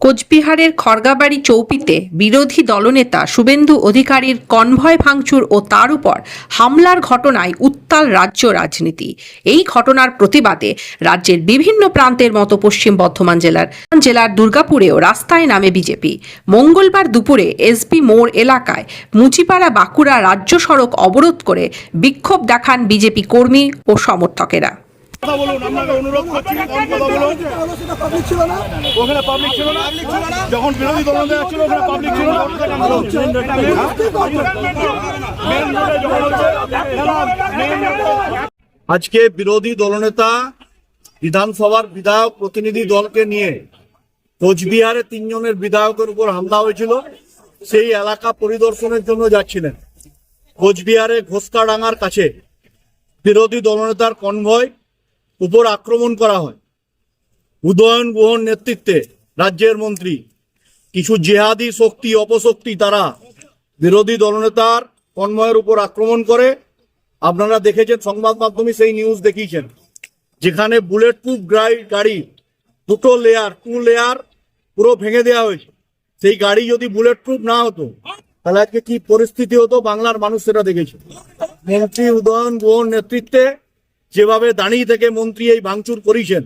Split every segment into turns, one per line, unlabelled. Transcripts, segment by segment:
কোচবিহারের খড়গাবাড়ি চৌপিতে বিরোধী দলনেতা শুভেন্দু অধিকারীর কনভয় ভাঙচুর ও তার উপর হামলার ঘটনায় উত্তাল রাজ্য রাজনীতি। এই ঘটনার প্রতিবাদে রাজ্যের বিভিন্ন প্রান্তের মতো পশ্চিম বর্ধমান জেলার জেলার দুর্গাপুরেও রাস্তায় নামে বিজেপি। মঙ্গলবার দুপুরে এসপি মোড় এলাকায় মুচিপাড়া বাঁকুড়া রাজ্য সড়ক অবরোধ করে বিক্ষোভ দেখান বিজেপি কর্মী ও সমর্থকেরা।
কথা বলুন আপনাকে অনুরোধ করছি কথা বলুন ওখানে পাবলিক ছিল না যখন বিরোধী দল ছিল ওখানে পাবলিক ছিল না Main road এ যখন হচ্ছে, main road এ- আজকে বিরোধী দলনেতা বিধানসভার বিধায়ক প্রতিনিধি দলকে নিয়ে কোচবিহারে তিনজনের বিধায়কের উপর হামলা হয়েছিল সেই এলাকা পরিদর্শনের জন্য যাচ্ছিলেন কোচবিহারে ঘোষকাডাঙ্গার কাছে বিরোধী দলনেতার কনভয় উপর আক্রমণ করা হয়। উদয়ন গুহর নেতৃত্বে রাজ্যের মন্ত্রী, কিছু জেহাদি শক্তি, অপশক্তি তারা বিরোধী দলনেতার কনভয়ের উপর আক্রমণ করে। আপনারা দেখেছেন, সংবাদ মাধ্যমে সেই নিউজ দেখিয়েছেন, যেখানে বুলেট প্রুফ গাড়ি, দুটো লেয়ার টু লেয়ার পুরো ভেঙে দেওয়া হয়েছে। সেই গাড়ি যদি বুলেট প্রুফ না হতো, তাহলে আজকে কি পরিস্থিতি হতো? বাংলার মানুষ সেটা দেখেছে। মন্ত্রী উদয়ন গুহর নেতৃত্বে যেভাবে দাঁড়িয়ে থেকে মন্ত্রী এই ভাঙচুর করেছেন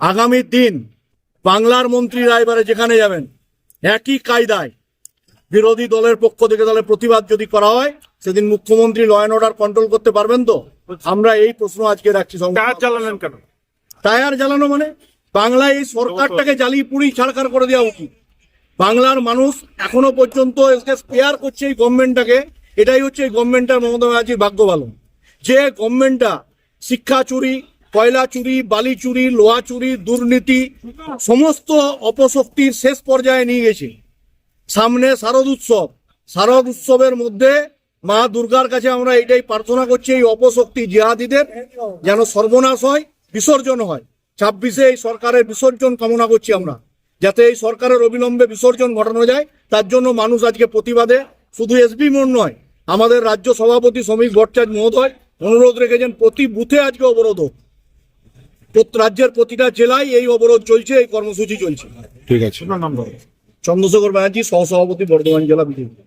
আগামী দিন বাংলার মন্ত্রীরা এবারে যেখানে যাবেন একই কায়দায় বিরোধী দলের পক্ষ থেকে তাহলে প্রতিবাদ যদি করা হয় সেদিন মুখ্যমন্ত্রী ল অ্যান্ড অর্ডার কন্ট্রোল করতে পারবেন তো? আমরা এই প্রশ্ন আজকে রাখছি টায়ার জ্বালালেন কেন? টায়ার জ্বালানো মানে? বাংলায় এই সরকারটাকে জ্বালিয়ে পুড়ি ছাড়খাড় করে দেওয়া উচিত। বাংলার মানুষ এখনও পর্যন্ত স্পেয়ার করছে এই গভর্নমেন্টটাকে এটাই হচ্ছে এই গভর্নমেন্টটার মমতা ব্যানার্জির ভাগ্য ভালো। যে গভর্নমেন্টটা শিক্ষা চুরি, কয়লা চুরি, বালি চুরি, লোহা চুরি, দুর্নীতি, সমস্ত অপশক্তির শেষ পর্যায়ে নিয়ে গেছে। সামনে শারদ উৎসব। শারদ উৎসবের মধ্যে মা দুর্গার কাছে আমরা এটাই প্রার্থনা করছি, এই অপশক্তি জিহাদিদের যেন সর্বনাশ হয়, বিসর্জন হয়। ছাব্বিশে এই সরকারের বিসর্জন কামনা করছি আমরা, যাতে এই সরকারের অবিলম্বে বিসর্জন ঘটানো যায়। তার জন্য মানুষ আজকে প্রতিবাদে, শুধু এসবি মোড় নয়, আমাদের রাজ্য সভাপতি শ্রমিক ভট্টাচার্য মহোদয় অনুরোধ রেখেছেন প্রতি বুথে আজকে অবরোধ হোক। রাজ্যের প্রতিটা জেলায় এই অবরোধ চলছে এই কর্মসূচি চলছে।
ঠিক আছে।
চন্দ্রশেখর ব্যানার্জি সহসভাপতি বর্ধমান জেলা বিজেপি।